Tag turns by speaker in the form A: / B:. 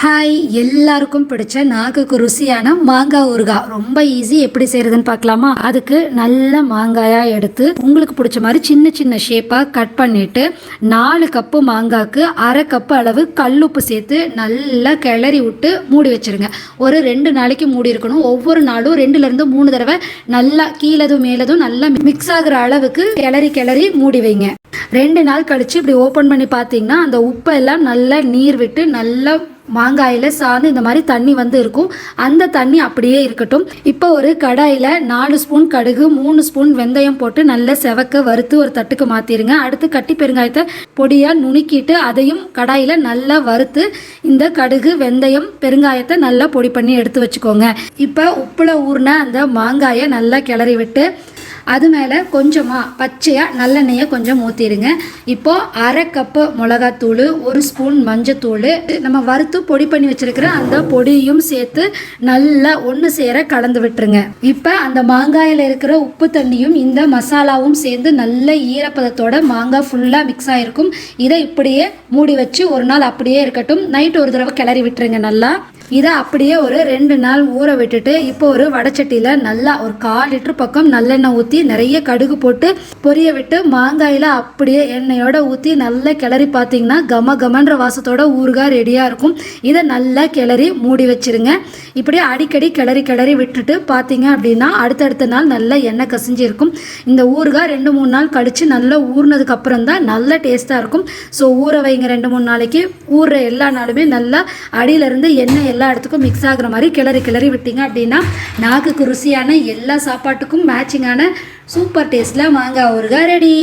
A: Hi எல்லாருக்கும் பிடிச்ச நாக்குக்கு ருசியான மாங்காய் ஊறுகாய் ரொம்ப ஈஸி எப்படி செய்யறதுன்னு பார்க்கலாமா? அதுக்கு நல்ல மாங்காயாக எடுத்து உங்களுக்கு பிடிச்ச மாதிரி சின்ன சின்ன ஷேப்பாக கட் பண்ணிட்டு நாலு கப்பு மாங்காய்க்கு அரை கப்பு அளவு கல்லுப்பு சேர்த்து நல்லா கிளறி விட்டு மூடி வச்சிருங்க. ஒரு ரெண்டு நாளைக்கு மூடி இருக்கணும். ஒவ்வொரு நாளும் ரெண்டுலேருந்து மூணு தடவை நல்லா கீழதும் மேலதும் நல்லா மிக்ஸ் ஆகிற அளவுக்கு கிளறி கிளறி மூடி வைங்க. ரெண்டு நாள் கழிச்சு இப்படி ஓப்பன் பண்ணி பார்த்தீங்கன்னா அந்த உப்பெல்லாம் நல்லா நீர் விட்டு நல்லா மாங்காயில் சார்ந்து இந்த மாதிரி தண்ணி வந்து இருக்கும். அந்த தண்ணி அப்படியே இருக்கட்டும். இப்போ ஒரு கடாயில் நாலு ஸ்பூன் கடுகு மூணு ஸ்பூன் வெந்தயம் போட்டு நல்லா செவக்க வறுத்து ஒரு தட்டுக்கு மாற்றிடுங்க அடுத்து கட்டி பெருங்காயத்தை பொடியாக நுணுக்கிட்டு அதையும் கடாயில் நல்லா வறுத்து இந்த கடுகு வெந்தயம் பெருங்காயத்தை நல்லா பொடி பண்ணி எடுத்து வச்சுக்கோங்க. இப்போ உப்பில் ஊறின அந்த மாங்காயை நல்லா கிளறி விட்டு அது மேலே கொஞ்சமாக பச்சையாக நல்லெண்ணெயை கொஞ்சம் ஊற்றிடுங்க இப்போது அரை கப்பு மிளகாத்தூள் ஒரு ஸ்பூன் மஞ்சத்தூள் நம்ம வறுத்து பொடி பண்ணி வச்சுருக்கிற அந்த பொடியும் சேர்த்து நல்லா ஒன்று சேர கலந்து விட்டுருங்க. இப்போ அந்த மாங்காயில் இருக்கிற உப்பு தண்ணியும் இந்த மசாலாவும் சேர்ந்து நல்ல ஈரப்பதத்தோட மாங்காய் ஃபுல்லாக மிக்ஸ் ஆகிருக்கும் இதை இப்படியே மூடி வச்சு ஒரு நாள் அப்படியே இருக்கட்டும். நைட் ஒரு தடவை கிளறி விட்டுருங்க நல்லா. இதை அப்படியே ஒரு ரெண்டு நாள் ஊற விட்டுட்டு இப்போ ஒரு வடச்சட்டியில் நல்லா ஒரு கால் லிட்டர் பக்கம் நல்லெண்ணெய் ஊற்றி நிறைய கடுகு போட்டு பொரிய விட்டு மாங்காயில் அப்படியே எண்ணெயோட ஊற்றி நல்லா கிளறி பார்த்தீங்கன்னா கம கமன்ற வாசத்தோட ஊறுகாய் ரெடியாக இருக்கும். இதை நல்லா கிளறி மூடி வச்சுருங்க. இப்படியே அடிக்கடி கிளறி கிளறி விட்டுட்டு பார்த்தீங்க அப்படின்னா அடுத்தடுத்த நாள் நல்லா எண்ணெய் கசிஞ்சு இருக்கும் இந்த ஊறுகாய் ரெண்டு மூணு நாள் கழித்து நல்லா ஊறினதுக்கு அப்புறம் தான் நல்ல டேஸ்ட்டாக இருக்கும். ஸோ ஊற வைங்க ரெண்டு மூணு நாளைக்கு. ஊறுற எல்லா நாளுமே நல்லா அடியிலேருந்து எண்ணெய் எல்லா இடத்துக்கும் மிக்ஸ் ஆகுற மாதிரி கிளறி கிளறி விட்டீங்க அப்படின்னா நாக்குக்கு ருசியான எல்லா சாப்பாட்டுக்கும் மேட்சிங்கான சூப்பர் டேஸ்ட்டில் மாங்காய் ஊறுகாய் ரெடி